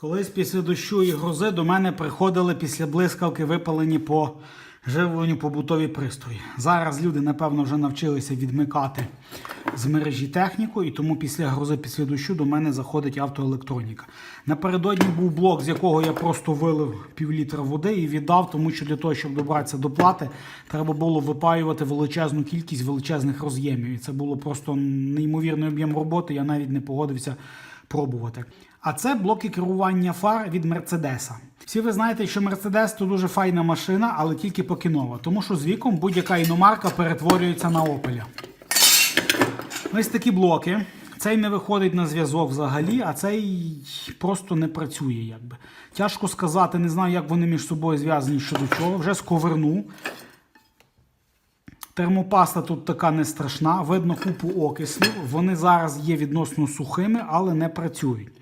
Колись після дощу і грози до мене приходили після блискавки випалені по живленню побутові пристрої. Зараз люди, напевно, вже навчилися відмикати з мережі техніку, і тому після грози, після дощу до мене заходить автоелектроніка. Напередодні був блок, з якого я просто вилив півлітра води і віддав, тому що для того, щоб добратися до плати, треба було випаювати величезну кількість величезних роз'ємів. І це було просто неймовірний об'єм роботи. Я навіть не погодився пробувати. А це блоки керування фар від Мерседеса. Всі ви знаєте, що Мерседес це дуже файна машина, але тільки поки нова. Тому що з віком будь-яка іномарка перетворюється на опеля. Ось такі блоки. Цей не виходить на зв'язок взагалі, а цей просто не працює. Якби. Тяжко сказати, не знаю, як вони між собою зв'язані щодо чого. Вже сковернув. Термопаста тут така не страшна, видно купу окислів. Вони зараз є відносно сухими, але не працюють.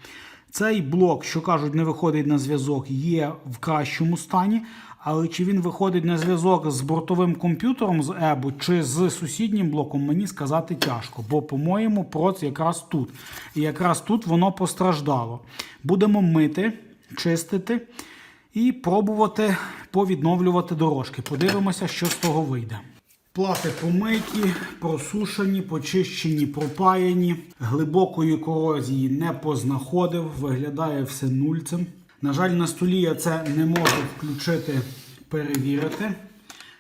Цей блок, що кажуть, не виходить на зв'язок, є в кращому стані. Але чи він виходить на зв'язок з бортовим комп'ютером з ЕБУ чи з сусіднім блоком, мені сказати тяжко. Бо, по-моєму, проц якраз тут. І якраз тут воно постраждало. Будемо мити, чистити і пробувати повідновлювати дорожки. Подивимося, що з того вийде. Плати помиті, просушені, почищені, пропаяні. Глибокої корозії не познаходив, виглядає все нульцем. На жаль, на столі я це не можу включити, перевірити.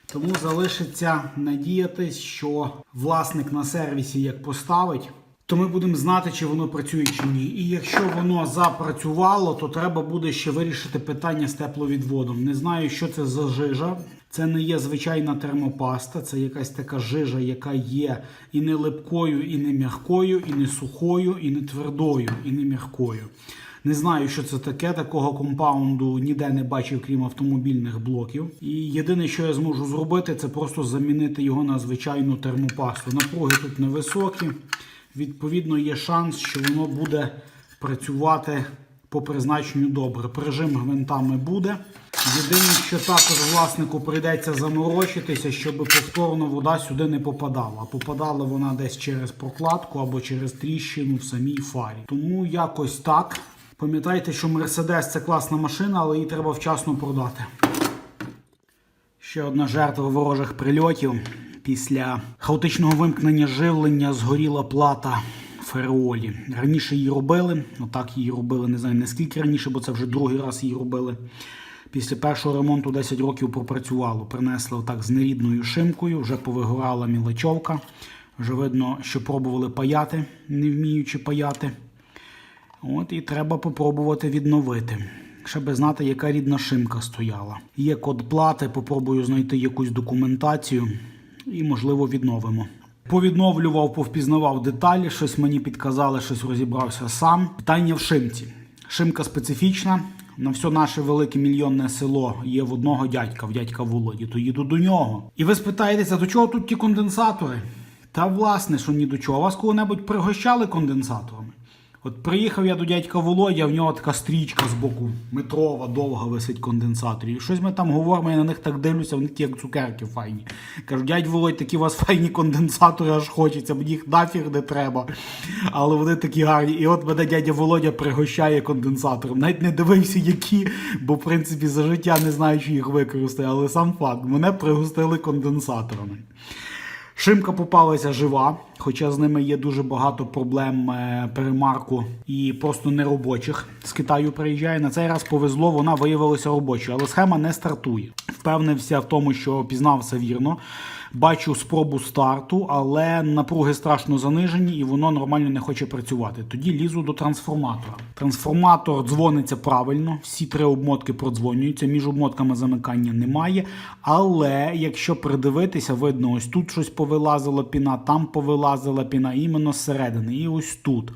Тому залишиться надіятись, що власник на сервісі як поставить, то ми будемо знати, чи воно працює чи ні. І якщо воно запрацювало, то треба буде ще вирішити питання з тепловідводом. Не знаю, що це за жижа. Це не є звичайна термопаста, це якась така жижа, яка є і не липкою, і не м'якою, і не сухою, і не твердою, і не м'якою. Не знаю, що це таке. Такого компаунду ніде не бачив, крім автомобільних блоків. І єдине, що я зможу зробити, це просто замінити його на звичайну термопасту. Напруги тут невисокі. Відповідно, є шанс, що воно буде працювати по призначенню добре. Прижим гвинтами буде. Єдине, що також власнику прийдеться заморочитися, щоб повторно вода сюди не попадала. Попадала вона десь через прокладку або через тріщину в самій фарі. Тому якось так. Пам'ятайте, що Мерседес це класна машина, але її треба вчасно продати. Ще одна жертва ворожих прильотів. Після хаотичного вимкнення живлення згоріла плата Фереолі. Раніше її робили, отак її робили, не знаю наскільки раніше, бо це вже другий раз її робили. Після першого ремонту 10 років пропрацювало. Принесли отак з нерідною шимкою, вже повигорала мілочовка. Вже видно, що пробували паяти, не вміючи паяти. От і треба попробувати відновити. Щоб знати, яка рідна шимка стояла. Є код плати, попробую знайти якусь документацію і, можливо, відновимо. Повідновлював, повпізнавав деталі, щось мені підказали, щось розібрався сам. Питання в шимці. Шимка специфічна. На все наше велике мільйонне село є в одного дядька, в дядька Володі, то їду до нього. І ви спитаєтеся, до чого тут ті конденсатори? Та власне, що ні до чого. Вас коли-небудь пригощали конденсаторами? От приїхав я до дядька Володя, в нього така стрічка з боку метрова, довга висить конденсатор. І щось ми там говоримо, я на них так дивлюся, вони такі як цукерки файні. Кажу, дядь Володь, такі у вас файні конденсатори, аж хочеться, мені їх нафіг не треба. Але вони такі гарні. І от мене дядя Володя пригощає конденсатором. Навіть не дивився, які, бо в принципі за життя не знаю, чи їх використаю, але сам факт, мене пригостили конденсаторами. Шимка попалася жива, хоча з ними є дуже багато проблем е, перемарку і просто неробочих. З Китаю приїжджає. На цей раз повезло, вона виявилася робочою, але схема не стартує. Впевнився в тому, що пізнав все вірно. Бачу спробу старту, але напруги страшно занижені і воно нормально не хоче працювати. Тоді лізу до трансформатора. Трансформатор дзвониться правильно, всі три обмотки продзвонюються. Між обмотками замикання немає. Але якщо придивитися, видно, ось тут щось повилазила піна, там повилазила піна, іменно зсередини, і ось тут.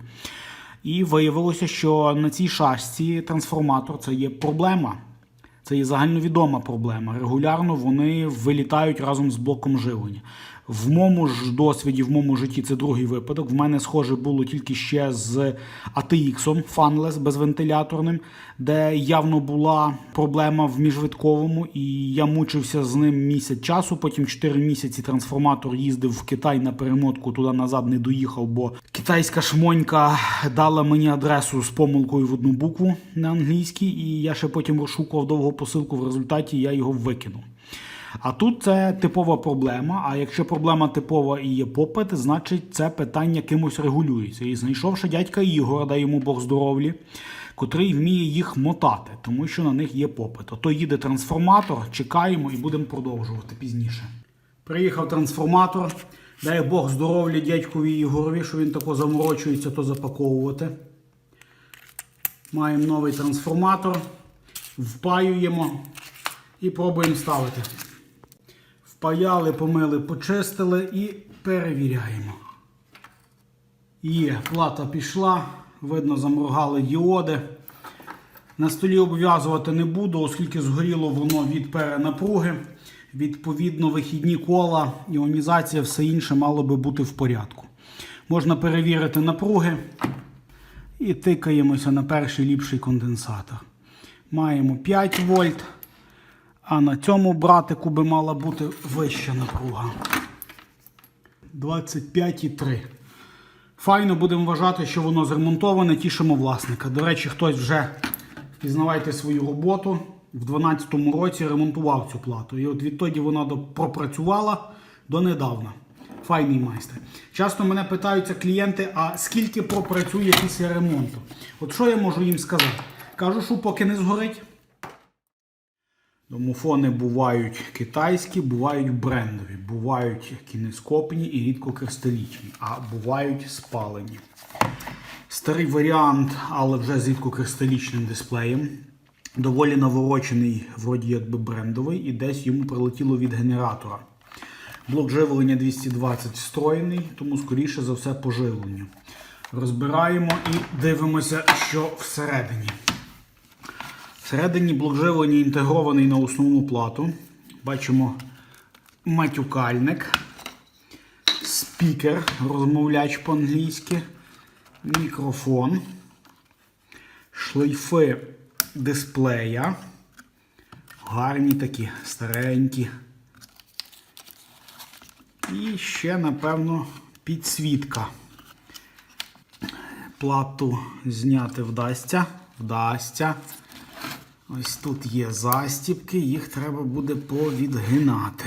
І виявилося, що на цій шашці трансформатор це є проблема. Це є загальновідома проблема. Регулярно вони вилітають разом з блоком живлення. В моєму ж досвіді, в моєму житті це другий випадок. В мене схоже було тільки ще з ATX, фанлес безвентиляторним, де явно була проблема в міжвитковому, і я мучився з ним місяць часу. Потім 4 місяці трансформатор їздив в Китай на перемотку, туди назад не доїхав, бо китайська шмонька дала мені адресу з помилкою в одну букву на англійській, і я ще потім розшукував довго посилку. В результаті я його викинув. А тут це типова проблема. А якщо проблема типова і є попит, значить це питання кимось регулюється. І знайшовши дядька Ігора, дай йому Бог здоров'я, котрий вміє їх мотати, тому що на них є попит. Ото їде трансформатор, чекаємо і будемо продовжувати пізніше. Приїхав трансформатор. Дай Бог здоров'я дядькові Ігорові, що він тако заморочується, то запаковувати. Маємо новий трансформатор, впаюємо і пробуємо ставити. Впаяли, помили, почистили і перевіряємо. Є, плата пішла, видно, заморгали діоди. На столі обв'язувати не буду, оскільки згоріло воно від перенапруги. Відповідно, вихідні кола, іонізація, все інше мало би бути в порядку. Можна перевірити напруги і тикаємося на перший ліпший конденсатор. Маємо 5 вольт. А на цьому братику би мала бути вища напруга. 25,3. Файно будемо вважати, що воно зремонтоване, тішимо власника. До речі, хтось вже пізнавайте свою роботу. В 2012 році ремонтував цю плату. І от відтоді вона пропрацювала донедавна. Файний майстер. Часто мене питаються клієнти, а скільки пропрацює після ремонту? От що я можу їм сказати? Кажу, що поки не згорить. Домофони бувають китайські, бувають брендові, бувають кінескопні і рідкокристалічні, а бувають спалені. Старий варіант, але вже з рідкокристалічним дисплеєм. Доволі наворочений, вроді якби брендовий, і десь йому прилетіло від генератора. Блок живлення 220 встроєний, тому скоріше за все поживлення. Розбираємо і дивимося, що всередині. Всередині блок інтегрований на основну плату. Бачимо матюкальник, спікер, розмовляч по-англійськи, мікрофон, шлейфи дисплея. Гарні такі, старенькі. І ще, напевно, підсвітка. Плату зняти вдасться. Вдасться. Ось тут є застіпки, їх треба буде повідгинати.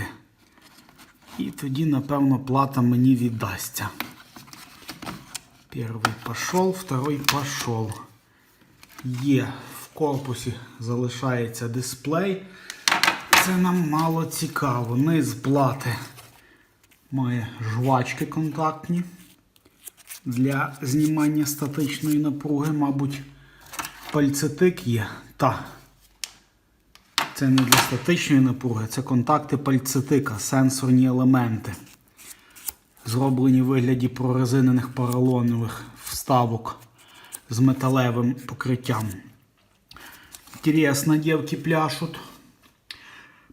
І тоді, напевно, плата мені віддасться. Перший пішов, второй пішов. Є в корпусі залишається дисплей. Це нам мало цікаво. Низ плати має жвачки контактні для знімання статичної напруги, мабуть, пальцетик є. Та. Це не для статичної напруги, це контакти пальцетика, сенсорні елементи. Зроблені в вигляді прорезинених поролонових вставок з металевим покриттям. Інтересно, дівки пляшуть.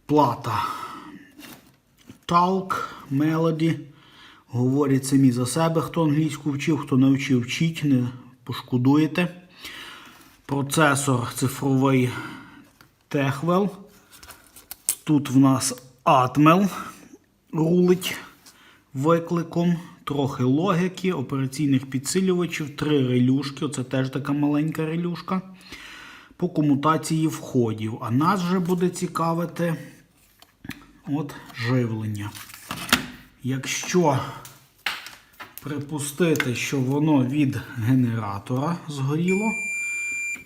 Плата. Talk, Melody. Говорять самі за себе, хто англійську вчив, хто не вчив, вчіть, не пошкодуєте. Процесор цифровий Techwell. Тут в нас Atmel рулить викликом, трохи логіки, операційних підсилювачів, три релюшки. Оце теж така маленька релюшка. По комутації входів. А нас вже буде цікавити от живлення. Якщо припустити, що воно від генератора згоріло,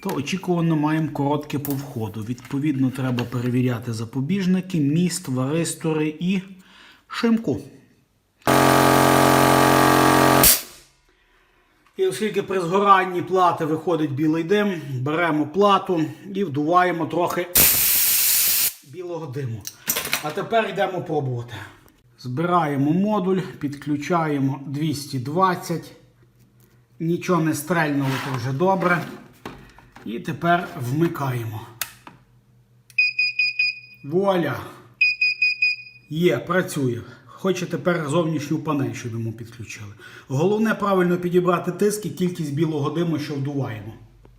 то очікувано маємо коротке по входу. Відповідно, треба перевіряти запобіжники, міст, варистори і шимку. І оскільки при згоранні плати виходить білий дим, беремо плату і вдуваємо трохи білого диму. А тепер йдемо пробувати. Збираємо модуль, підключаємо 220. Нічого не стрельнуло, то вже добре. І тепер вмикаємо. Вуаля! Є, працює. хоче тепер зовнішню панель, щоб йому підключили. Головне правильно підібрати тиск і кількість білого диму, що вдуваємо.